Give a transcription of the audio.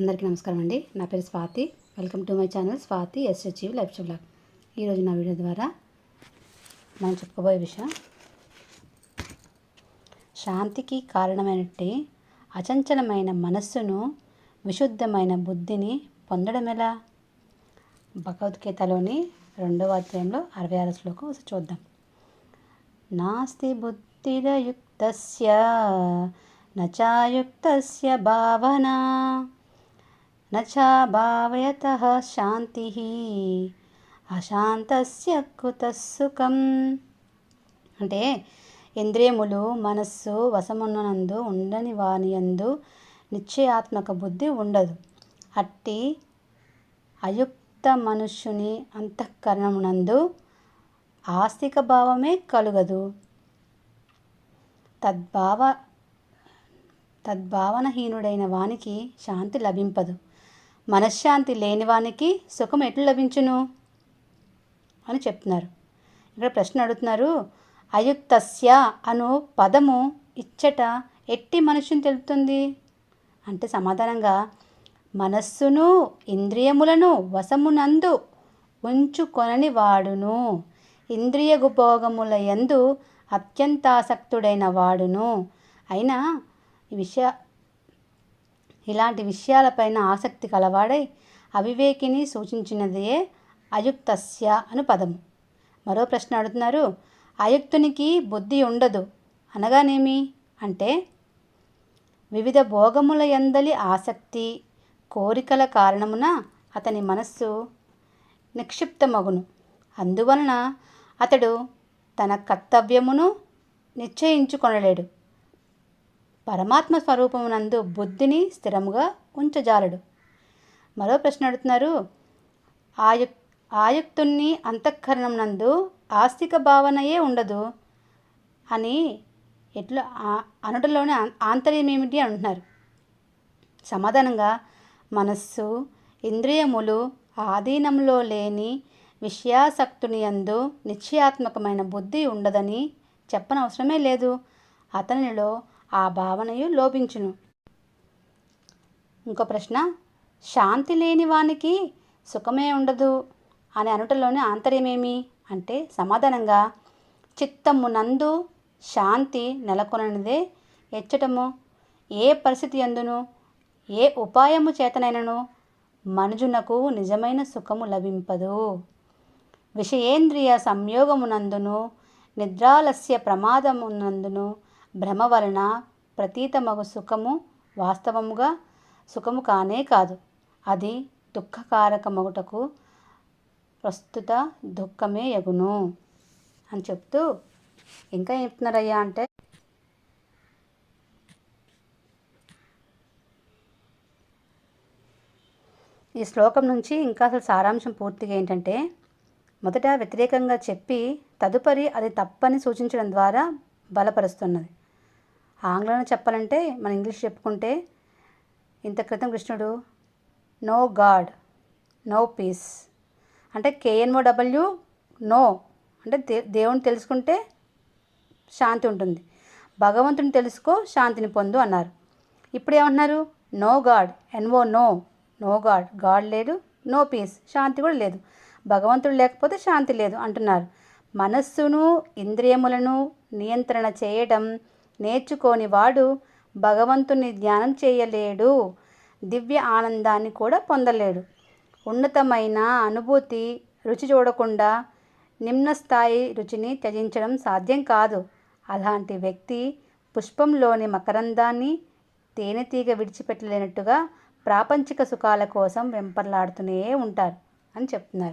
అందరికీ నమస్కారం అండి. నా పేరు Swathi. Welcome to my channel Swathi SHE life blog. ఈరోజు నా వీడియో ద్వారా మనం చెప్పుకోబోయే విషయం శాంతికి కారణమైనట్టి అచంచలమైన మనస్సును విశుద్ధమైన బుద్ధిని పొందడం ఎలా? భగవద్గీతలోని రెండవ అధ్యాయంలో అరవై ఆరు శ్లోకం ఒకసారి చూద్దాం. నాస్తి బుద్ధిరయుక్త నచాయుక్త భావనా నచా భావయత శాంతి అశాంతస్య కుతసుఖం అంటే ఇంద్రియములు మనస్సు వశమున్నందు ఉండని వానియందు నిశ్చయాత్మక బుద్ధి ఉండదు. అట్టి అయుక్త మనుష్యుని అంతఃకరణమునందు ఆస్తిక భావమే కలుగదు. తద్భావ తద్భావనహీనుడైన వానికి శాంతి లభింపదు. మనశ్శాంతి లేని వానికి సుఖం ఎట్లు లభించును? అని చెప్తున్నారు. ఇక్కడ ప్రశ్న అడుగుతున్నారు అయుక్తస్య అను పదము ఇచ్చట ఎట్టి మనుషుని తెలుపుతుంది? అంటే సమాధానంగా మనస్సును ఇంద్రియములను వశమునందు ఉంచుకొనని వాడును ఇంద్రియ భోగముల యందు అత్యంతాసక్తుడైన వాడును అయినా ఈ విషయ ఇలాంటి విషయాలపైన ఆసక్తి కలవాడై అవివేకిని సూచించినదే అయుక్తస్య అను పదము. మరో ప్రశ్న అడుగుతున్నారు అయుక్తునికి బుద్ధి ఉండదు అనగానేమి? అంటే వివిధ భోగముల ఎందలి ఆసక్తి కోరికల కారణమున అతని మనస్సు నిక్షిప్తమగును. అందువలన అతడు తన కర్తవ్యమును నిశ్చయించుకొనలేడు. పరమాత్మ స్వరూపమునందు బుద్ధిని స్థిరముగా ఉంచజాలడు. మరో ప్రశ్న అడుగుతున్నారు. ఆయుక్ ఆయుక్తుణ్ణి అంతఃకరణం నందు ఆస్తిక భావనయే ఉండదు అని ఎట్లా అనుటలోని ఆంతర్యం ఏమిటి అంటున్నారు సమాధానంగా మనస్సు ఇంద్రియములు ఆధీనంలో లేని విషయాసక్తుని యందు నిశ్చయాత్మకమైన బుద్ధి ఉండదని చెప్పనవసరమే లేదు. అతనిలో ఆ భావనయు లోపించును. ఇంకో ప్రశ్న శాంతి లేని వానికి సుఖమే ఉండదు అని అనుటలోని ఆంతర్యమేమి? అంటే సమాధానంగా చిత్తమునందు శాంతి నెలకొననిదే ఎచ్చటము. ఏ పరిస్థితి ఎందును ఏ ఉపాయము చేతనైనను? మనుజునకు నిజమైన సుఖము లభింపదు. విషయేంద్రియ సంయోగమునందును నిద్రాలస్య ప్రమాదమునందును భ్రమ వలన ప్రతీతమగు సుఖము వాస్తవముగా సుఖము కానే కాదు. అది దుఃఖకారకమగుటకు ప్రస్తుత దుఃఖమే ఎగును అని చెప్తూ ఇంకా ఏం చెప్తున్నారయ్యా అంటే ఈ శ్లోకం నుంచి ఇంకా అసలు సారాంశం పూర్తిగా ఏంటంటే మొదట వ్యతిరేకంగా చెప్పి తదుపరి అది తప్పని సూచించడం ద్వారా బలపరుస్తున్నది. ఆంగ్లంలో చెప్పాలంటే మన ఇంగ్లీష్ చెప్పుకుంటే ఇంత క్రితం కృష్ణుడు నో గాడ్ నో పీస్. అంటే కేఎన్ఓ డబ్ల్యూ నో. అంటే దే దేవుని తెలుసుకుంటే శాంతి ఉంటుంది. భగవంతుని తెలుసుకో శాంతిని పొందు అన్నారు. ఇప్పుడు ఏమంటున్నారు? No God NO no no God God లేడు నో పీస్ శాంతి కూడా లేదు. భగవంతుడు లేకపోతే శాంతి లేదు అంటున్నారు. మనస్సును ఇంద్రియములను నియంత్రణ చేయడం నేర్చుకోని వాడు భగవంతుని ధ్యానం చేయలేడు దివ్య ఆనందాన్ని కూడా పొందలేడు. ఉన్నతమైన అనుభూతి రుచి చూడకుండా నిమ్న స్థాయి రుచిని త్యజించడం సాధ్యం కాదు. అలాంటి వ్యక్తి పుష్పంలోని మకరందాన్ని తేనెతీగ విడిచిపెట్టలేనట్టుగా ప్రాపంచిక సుఖాల కోసం వెంపర్లాడుతూనే ఉంటారు అని చెప్తున్నారు.